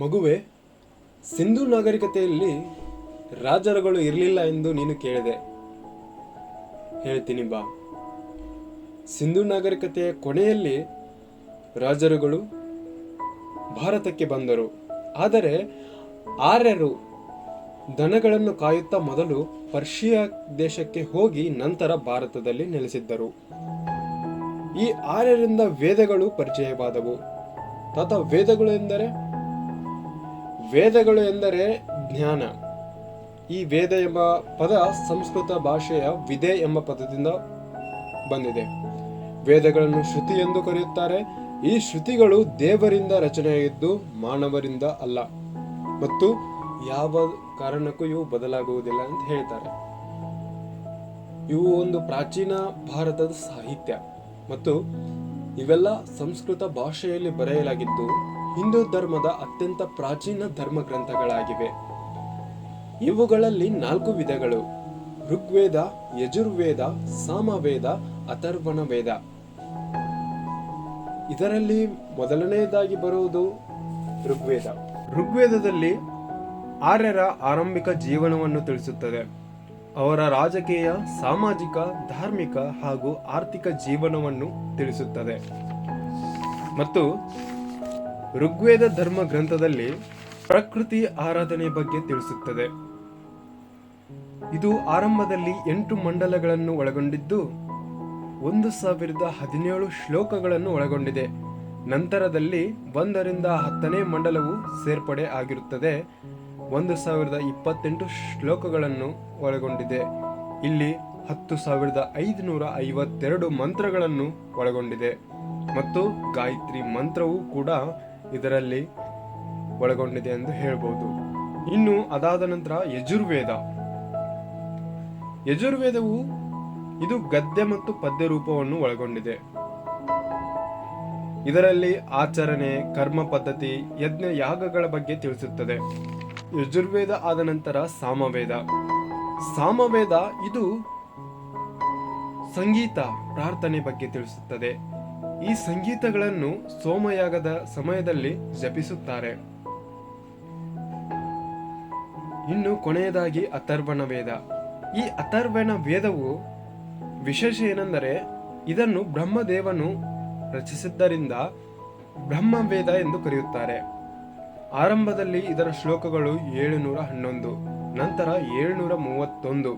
ಮಗುವೆ, ಸಿಂಧು ನಾಗರಿಕತೆಯಲ್ಲಿ ರಾಜರುಗಳು ಇರಲಿಲ್ಲ ಎಂದು ನೀನು ಕೇಳಿದೆ. ಹೇಳ್ತೀನಿ ಬಾ. ಸಿಂಧು ನಾಗರಿಕತೆಯ ಕೊನೆಯಲ್ಲಿ ರಾಜರುಗಳು ಭಾರತಕ್ಕೆ ಬಂದರು. ಆದರೆ ಆರ್ಯರು ದನಗಳನ್ನು ಕಾಯುತ್ತಾ ಮೊದಲು ಪರ್ಷಿಯಾ ದೇಶಕ್ಕೆ ಹೋಗಿ ನಂತರ ಭಾರತದಲ್ಲಿ ನೆಲೆಸಿದ್ದರು. ಈ ಆರ್ಯರಿಂದ ವೇದಗಳು ಪರಿಚಯವಾದವು. ತಾತ ವೇದಗಳು ಎಂದರೆ? ವೇದಗಳು ಎಂದರೆ ಜ್ಞಾನ. ಈ ವೇದ ಎಂಬ ಪದ ಸಂಸ್ಕೃತ ಭಾಷೆಯ ವಿದೆ ಎಂಬ ಪದದಿಂದ ಬಂದಿದೆ. ವೇದಗಳನ್ನು ಶ್ರುತಿ ಎಂದು ಕರೆಯುತ್ತಾರೆ. ಈ ಶ್ರುತಿಗಳು ದೇವರಿಂದ ರಚನೆಯಾಗಿದ್ದು ಮಾನವರಿಂದ ಅಲ್ಲ. ಮತ್ತು ಯಾವ ಕಾರಣಕ್ಕೂ ಇವು ಬದಲಾಗುವುದಿಲ್ಲ ಅಂತ ಹೇಳ್ತಾರೆ. ಇವು ಒಂದು ಪ್ರಾಚೀನ ಭಾರತದ ಸಾಹಿತ್ಯ. ಮತ್ತು ಇವೆಲ್ಲ ಸಂಸ್ಕೃತ ಭಾಷೆಯಲ್ಲಿ ಬರೆಯಲಾಗಿದ್ದು ಹಿಂದೂ ಧರ್ಮದ ಅತ್ಯಂತ ಪ್ರಾಚೀನ ಧರ್ಮ ಗ್ರಂಥಗಳಾಗಿವೆ. ಇವುಗಳಲ್ಲಿ ನಾಲ್ಕು ವಿಧಗಳು. ಋಗ್ವೇದ, ಯಜುರ್ವೇದ, ಸಾಮವೇದ ಅಥರ್ವಣ ವೇದ ಇದರಲ್ಲಿ ಮೊದಲನೆಯದಾಗಿ ಬರುವುದು ಋಗ್ವೇದ. ಋಗ್ವೇದದಲ್ಲಿ ಆರ್ಯರ ಆರಂಭಿಕ ಜೀವನವನ್ನು ತಿಳಿಸುತ್ತದೆ. ಅವರ ರಾಜಕೀಯ, ಸಾಮಾಜಿಕ, ಧಾರ್ಮಿಕ ಹಾಗೂ ಆರ್ಥಿಕ ಜೀವನವನ್ನು ತಿಳಿಸುತ್ತದೆ. ಮತ್ತು ಋಗ್ವೇದ ಧರ್ಮ ಗ್ರಂಥದಲ್ಲಿ ಪ್ರಕೃತಿ ಆರಾಧನೆ ಬಗ್ಗೆ ತಿಳಿಸುತ್ತದೆ. ಇದು ಆರಂಭದಲ್ಲಿ ಎಂಟು ಮಂಡಲಗಳನ್ನು ಒಳಗೊಂಡಿದ್ದು, ಒಂದು ಸಾವಿರದ ಹದಿನೇಳು ಶ್ಲೋಕಗಳನ್ನು ಒಳಗೊಂಡಿದೆ. ನಂತರದಲ್ಲಿ ಒಂದರಿಂದ ಹತ್ತನೇ ಮಂಡಲವು ಸೇರ್ಪಡೆ ಆಗಿರುತ್ತದೆ. ಒಂದು ಸಾವಿರದ ಇಪ್ಪತ್ತೆಂಟು ಶ್ಲೋಕಗಳನ್ನು ಒಳಗೊಂಡಿದೆ. ಇಲ್ಲಿ ಹತ್ತು ಸಾವಿರದ ಐದುನೂರ ಐವತ್ತೆರಡು ಮಂತ್ರಗಳನ್ನು ಒಳಗೊಂಡಿದೆ. ಮತ್ತು ಗಾಯತ್ರಿ ಮಂತ್ರವು ಕೂಡ ಇದರಲ್ಲಿ ಒಳಗೊಂಡಿದೆ ಎಂದು ಹೇಳ್ಬೋದು. ಇನ್ನು ಅದಾದ ನಂತರ ಯಜುರ್ವೇದ. ಯಜುರ್ವೇದವು ಇದು ಗದ್ಯ ಮತ್ತು ಪದ್ಯ ರೂಪವನ್ನು ಒಳಗೊಂಡಿದೆ. ಇದರಲ್ಲಿ ಆಚರಣೆ, ಕರ್ಮ ಪದ್ಧತಿ, ಯಜ್ಞ, ಯಾಗಗಳ ಬಗ್ಗೆ ತಿಳಿಸುತ್ತದೆ. ಯಜುರ್ವೇದ ಆದ ನಂತರ ಸಾಮವೇದ. ಸಾಮವೇದ ಇದು ಸಂಗೀತ, ಪ್ರಾರ್ಥನೆ ಬಗ್ಗೆ ತಿಳಿಸುತ್ತದೆ. ಈ ಸಂಗೀತಗಳನ್ನು ಸೋಮಯಾಗದ ಸಮಯದಲ್ಲಿ ಜಪಿಸುತ್ತಾರೆ. ಇನ್ನು ಕೊನೆಯದಾಗಿ ಅಥರ್ವಣ ವೇದ. ಈ ಅಥರ್ವಣ ವೇದವು ವಿಶೇಷ ಏನೆಂದರೆ ಇದನ್ನು ಬ್ರಹ್ಮದೇವನು ರಚಿಸಿದ್ದರಿಂದ ಬ್ರಹ್ಮ ವೇದ ಎಂದು ಕರೆಯುತ್ತಾರೆ. ಆರಂಭದಲ್ಲಿ ಇದರ ಶ್ಲೋಕಗಳು ಏಳುನೂರ ಹನ್ನೊಂದು, ನಂತರ ಏಳುನೂರ ಮೂವತ್ತೊಂದು.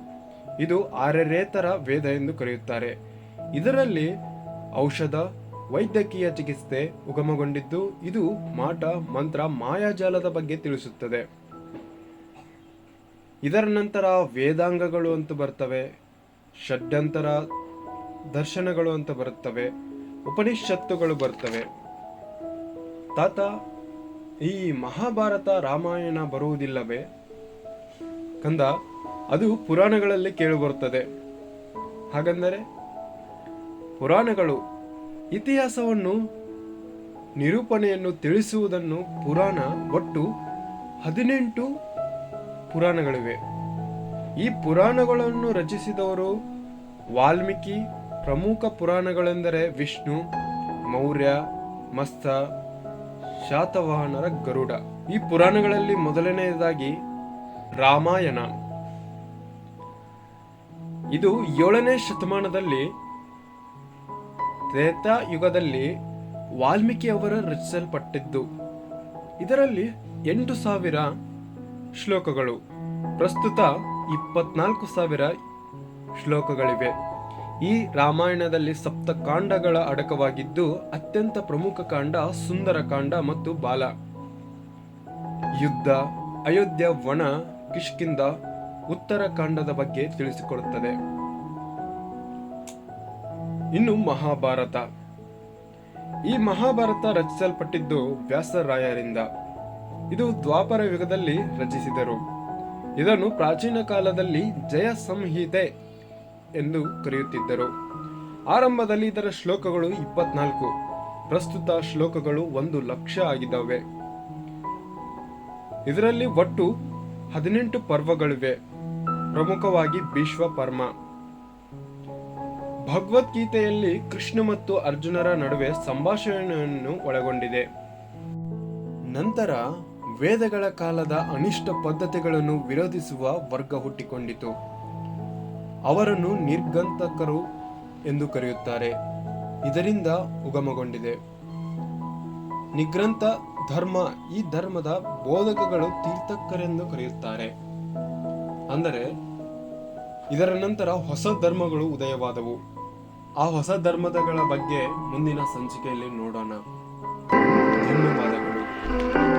ಇದು ಆರ್ಯರೇತರ ವೇದ ಎಂದು ಕರೆಯುತ್ತಾರೆ. ಇದರಲ್ಲಿ ಔಷಧ ವೈದ್ಯಕೀಯ ಚಿಕಿತ್ಸೆ ಉಗಮಗೊಂಡಿದ್ದು, ಇದು ಮಾಟ, ಮಂತ್ರ, ಮಾಯಾಜಾಲದ ಬಗ್ಗೆ ತಿಳಿಸುತ್ತದೆ. ಇದರ ನಂತರ ವೇದಾಂಗಗಳು ಅಂತ ಬರ್ತವೆ, ಷಡ್ಯಂತರ ದರ್ಶನಗಳು ಅಂತ ಬರುತ್ತವೆ ಉಪನಿಷತ್ತುಗಳು ಬರ್ತವೆ. ತಾತ, ಈ ಮಹಾಭಾರತ ರಾಮಾಯಣ ಬರುವುದಿಲ್ಲವೇ? ಕಂದ, ಅದು ಪುರಾಣಗಳಲ್ಲಿ ಕೇಳಿಬರುತ್ತದೆ ಹಾಗಂದರೆ, ಪುರಾಣಗಳು ಇತಿಹಾಸವನ್ನು, ನಿರೂಪಣೆಯನ್ನು ತಿಳಿಸುವುದನ್ನು ಪುರಾಣ ಒಟ್ಟು ಹದಿನೆಂಟು ಪುರಾಣಗಳಿವೆ. ಈ ಪುರಾಣಗಳನ್ನು ರಚಿಸಿದವರು ವಾಲ್ಮೀಕಿ, ಪ್ರಮುಖ ಪುರಾಣಗಳೆಂದರೆ ವಿಷ್ಣು, ಮೌರ್ಯ, ಮಸ್ತ, ಶಾತವಾಹನರ ಗರುಡ. ಈ ಪುರಾಣಗಳಲ್ಲಿ ಮೊದಲನೆಯದಾಗಿ ರಾಮಾಯಣ. ಇದು ಏಳನೇ ಶತಮಾನದಲ್ಲಿ ತ್ರೇತಾ ಯುಗದಲ್ಲಿ ವಾಲ್ಮೀಕಿ ಅವರ ರಚಿಸಲ್ಪಟ್ಟಿದ್ದು. ಇದರಲ್ಲಿ ಎಂಟು ಸಾವಿರ ಶ್ಲೋಕಗಳು, ಪ್ರಸ್ತುತ ಇಪ್ಪತ್ನಾಲ್ಕು ಸಾವಿರ ಶ್ಲೋಕಗಳಿವೆ. ಈ ರಾಮಾಯಣದಲ್ಲಿ ಸಪ್ತಕಾಂಡಗಳ ಅಡಕವಾಗಿದ್ದು, ಅತ್ಯಂತ ಪ್ರಮುಖ ಕಾಂಡ ಸುಂದರ ಕಾಂಡ ಮತ್ತು ಬಾಲ. ಯುದ್ಧ, ಅಯೋಧ್ಯ, ವನ ಕಿಷ್ಕಿಂದ ಉತ್ತರ ಕಾಂಡದ ಬಗ್ಗೆ ತಿಳಿಸಿಕೊಡುತ್ತದೆ. ಇನ್ನು ಮಹಾಭಾರತ. ಈ ಮಹಾಭಾರತ ರಚಿಸಲ್ಪಟ್ಟಿದ್ದು ವ್ಯಾಸರಾಯರಿಂದ. ಇದು ದ್ವಾಪರ ಯುಗದಲ್ಲಿ ರಚಿಸಿದರು. ಇದನ್ನು ಪ್ರಾಚೀನ ಕಾಲದಲ್ಲಿ ಜಯ ಸಂಹಿತೆ ಎಂದು ಕರೆಯುತ್ತಿದ್ದರು. ಆರಂಭದಲ್ಲಿ ಇದರ ಶ್ಲೋಕಗಳು ಇಪ್ಪತ್ನಾಲ್ಕು. ಪ್ರಸ್ತುತ ಶ್ಲೋಕಗಳು ಒಂದು ಲಕ್ಷ ಆಗಿದ್ದಾವೆ. ಇದರಲ್ಲಿ ಒಟ್ಟು ಹದಿನೆಂಟು ಪರ್ವಗಳಿವೆ. ಪ್ರಮುಖವಾಗಿ ಭೀಷ್ಮ, ಪರ್ಮ. ಭಗವದ್ಗೀತೆಯಲ್ಲಿ ಕೃಷ್ಣ ಮತ್ತು ಅರ್ಜುನರ ನಡುವೆ ಸಂಭಾಷಣೆಯನ್ನು ಒಳಗೊಂಡಿದೆ. ನಂತರ ವೇದಗಳ ಕಾಲದ ಅನಿಷ್ಟ ಪದ್ಧತಿಗಳನ್ನು ವಿರೋಧಿಸುವ ವರ್ಗ ಹುಟ್ಟಿಕೊಂಡಿತು. ಅವರನ್ನು ನಿರ್ಗಂತಕರು ಎಂದು ಕರೆಯುತ್ತಾರೆ. ಇದರಿಂದ ಉಗಮಗೊಂಡಿದೆ. ನಿಗ್ರಂಥ ಧರ್ಮ ಈ ಧರ್ಮದ ಬೋಧಕಗಳು ತೀರ್ಥಕರೆಂದು ಕರೆಯುತ್ತಾರೆ. ಅಂದರೆ ಇದರ ನಂತರ ಹೊಸ ಧರ್ಮಗಳು ಉದಯವಾದವು. ಆ ಹೊಸ ಧರ್ಮದಗಳ ಬಗ್ಗೆ ಮುಂದಿನ ಸಂಚಿಕೆಯಲ್ಲಿ ನೋಡೋಣ. ಧನ್ಯವಾದಗಳು.